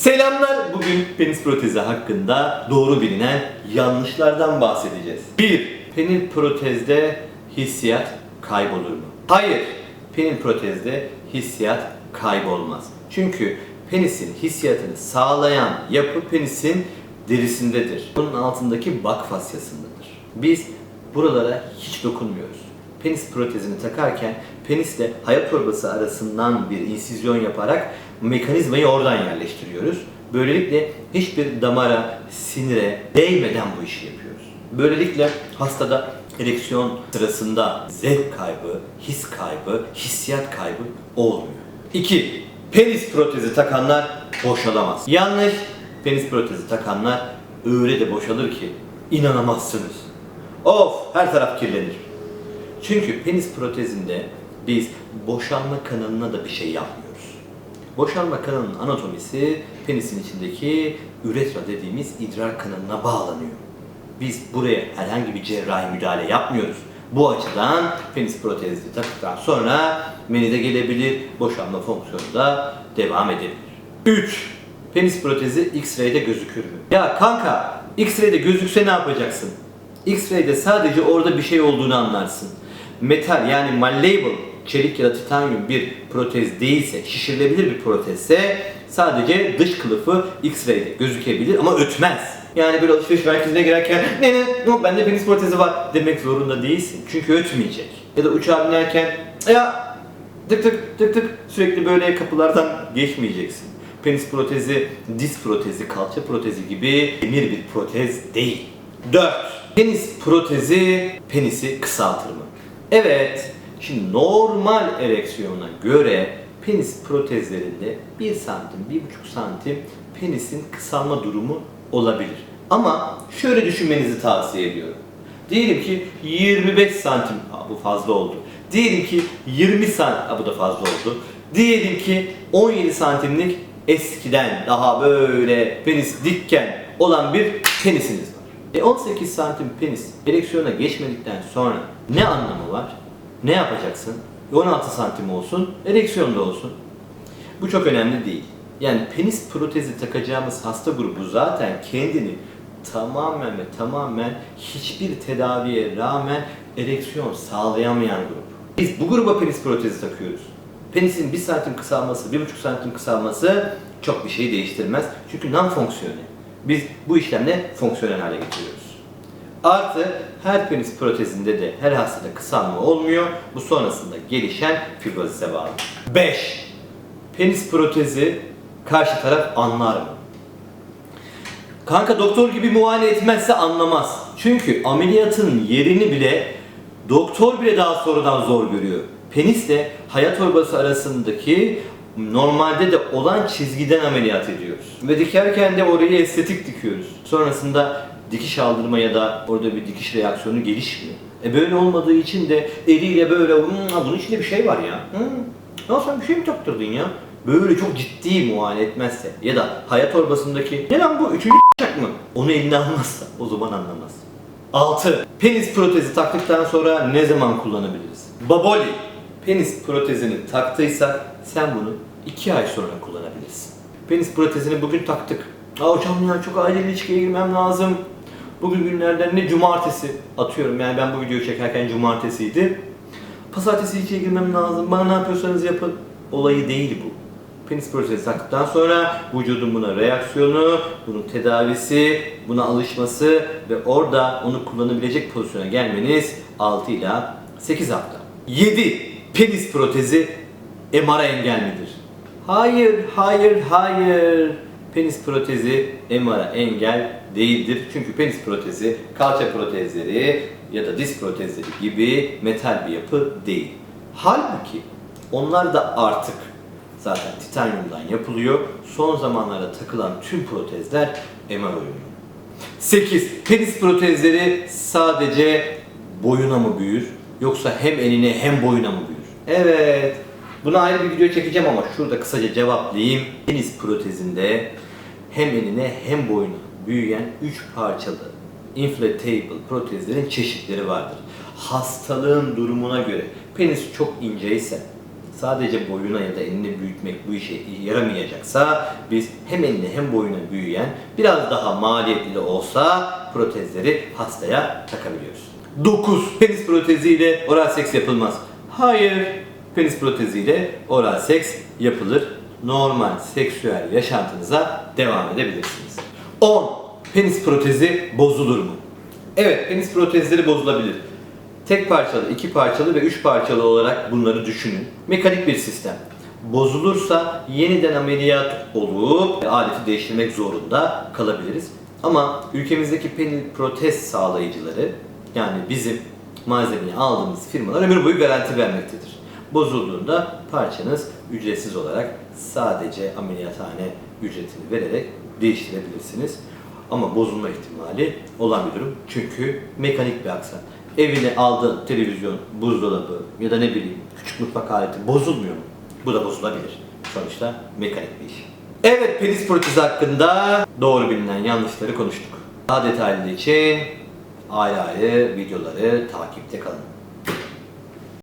Selamlar. Bugün penis protezi hakkında doğru bilinen yanlışlardan bahsedeceğiz. 1. Penis protezde hissiyat kaybolur mu? Hayır. Penis protezde hissiyat kaybolmaz. Çünkü penisin hissiyatını sağlayan yapı penisin derisindedir. Bunun altındaki bak fasyasındadır. Biz buralara hiç dokunmuyoruz. Penis protezini takarken penisle hayat torbası arasından bir insizyon yaparak mekanizmayı oradan yerleştiriyoruz. Böylelikle hiçbir damara, sinire değmeden bu işi yapıyoruz. Böylelikle hastada ereksiyon sırasında zevk kaybı, his kaybı, hissiyat kaybı olmuyor. 2. Penis protezi takanlar boşalamaz. Yanlış. Penis protezi takanlar öyle de boşalır ki inanamazsınız. Of her taraf kirlenir. Çünkü penis protezinde biz boşalma kanalına da bir şey yapmıyoruz. Boşalma kanalının anatomisi penisin içindeki üretra dediğimiz idrar kanalına bağlanıyor. Biz buraya herhangi bir cerrahi müdahale yapmıyoruz. Bu açıdan penis protezi taktıktan sonra menide gelebilir, boşalma fonksiyonu da devam edebilir. 3. Penis protezi X-ray'de gözükür mü? Ya kanka, X-ray'de gözükse ne yapacaksın? X-ray'de sadece orada bir şey olduğunu anlarsın. Metal yani malleable, çelik ya da titanyum bir protez değilse, şişirilebilir bir protezse sadece dış kılıfı X-ray'de gözükebilir ama ötmez. Yani böyle alışveriş merkezine girerken ne ne yok bende penis protezi var demek zorunda değilsin. Çünkü ötmeyecek. Ya da uçağa binerken ya tık tık tık tık sürekli böyle kapılardan geçmeyeceksin. Penis protezi, diz protezi, kalça protezi gibi demir bir protez değil. 4. Penis protezi penisi kısaltır mı? Evet. Şimdi normal ereksiyona göre penis protezlerinde 1 santim, 1,5 santim penisin kısalma durumu olabilir. Ama şöyle düşünmenizi tavsiye ediyorum. Diyelim ki 25 santim, Aa, bu fazla oldu. Diyelim ki 20 santim, Aa, bu da fazla oldu. Diyelim ki 17 santimlik eskiden daha böyle penis dikken olan bir penisiniz var. E 18 santim penis ereksiyona geçmedikten sonra ne anlamı var? Ne yapacaksın? E 16 santim olsun, ereksiyonda olsun. Bu çok önemli değil. Yani penis protezi takacağımız hasta grubu zaten kendini tamamen ve tamamen hiçbir tedaviye rağmen ereksiyon sağlayamayan grup. Biz bu gruba penis protezi takıyoruz. Penisin 1 santim kısalması, 1,5 santim kısalması çok bir şey değiştirmez. Çünkü non fonksiyonel. Biz bu işlemle fonksiyonel hale getiriyoruz. Artı her penis protezinde de her hastada kısalma olmuyor. Bu sonrasında gelişen fibrozise bağlı. 5. Penis protezi karşı taraf anlar mı? Kanka doktor gibi muayene etmezse anlamaz. Çünkü ameliyatın yerini bile doktor bile daha sonradan zor görüyor. Penisle hayat torbası arasındaki normalde de olan çizgiden ameliyat ediyoruz. Ve dikerken de oraya estetik dikiyoruz. Sonrasında dikiş aldırma ya da orada bir dikiş reaksiyonu gelişmiyor. E böyle olmadığı için de eliyle böyle "Hmm, bunun içinde bir şey var ya. Hmm, ya sen bir şey mi taktırdın ya? Böyle çok ciddi muayene etmezse ya da hayat torbasındaki ne lan bu üçüncü mı? Onu eline almazsa o zaman anlamaz. 6. Penis protezi taktıktan sonra ne zaman kullanabiliriz? Baboli. Penis protezini taktıysak sen bunu 2 ay sonra kullanabilirsin. Penis protezini bugün taktık. Aa hocam ya çok acil ilişkiye girmem lazım. Bugün günlerden ne cumartesi atıyorum yani ben bu videoyu çekerken cumartesiydi. Pazartesi ilişkiye girmem lazım. Bana ne yapıyorsanız yapın. Olayı değil bu. Penis protezi taktıktan sonra vücudun buna reaksiyonu, bunun tedavisi, buna alışması ve orada onu kullanabilecek pozisyona gelmeniz 6 ila 8 hafta. 7. Penis protezi MR'a engel midir? Hayır, hayır, hayır. Penis protezi MR'a engel değildir. Çünkü penis protezi kalça protezleri ya da diz protezleri gibi metal bir yapı değil. Halbuki onlar da artık zaten titanyumdan yapılıyor. Son zamanlarda takılan tüm protezler MR uyumlu. 8. Penis protezleri sadece boyuna mı büyür yoksa hem enine hem boyuna mı büyür? Evet. Buna ayrı bir video çekeceğim ama şurada kısaca cevaplayayım. Penis protezinde hem enine hem boyuna büyüyen 3 parçalı inflatable protezlerin çeşitleri vardır. Hastalığın durumuna göre penis çok ince ise sadece boyuna ya da elini büyütmek bu işe yaramayacaksa biz hem eline hem boyuna büyüyen biraz daha maliyetli olsa protezleri hastaya takabiliyoruz. 9. Penis proteziyle oral seks yapılmaz. Hayır. Penis proteziyle oral seks yapılır. Normal seksüel yaşantınıza devam edebilirsiniz. 10. Penis protezi bozulur mu? Evet, penis protezleri bozulabilir. Tek parçalı, iki parçalı ve üç parçalı olarak bunları düşünün. Mekanik bir sistem. Bozulursa yeniden ameliyat olup aleti değiştirmek zorunda kalabiliriz. Ama ülkemizdeki penil protez sağlayıcıları yani bizim malzemeyi aldığımız firmalar ömür boyu garanti vermektedir. Bozulduğunda parçanız ücretsiz olarak sadece ameliyathane ücretini vererek değiştirebilirsiniz. Ama bozulma ihtimali olan bir durum. Çünkü mekanik bir aksan. Evine aldığın televizyon, buzdolabı ya da ne bileyim küçük mutfak aleti bozulmuyor mu? Bu da bozulabilir. Sonuçta mekanik bir iş. Evet penis protezi hakkında doğru bilinen yanlışları konuştuk. Daha detaylı için ayrı ayrı videoları takipte kalın.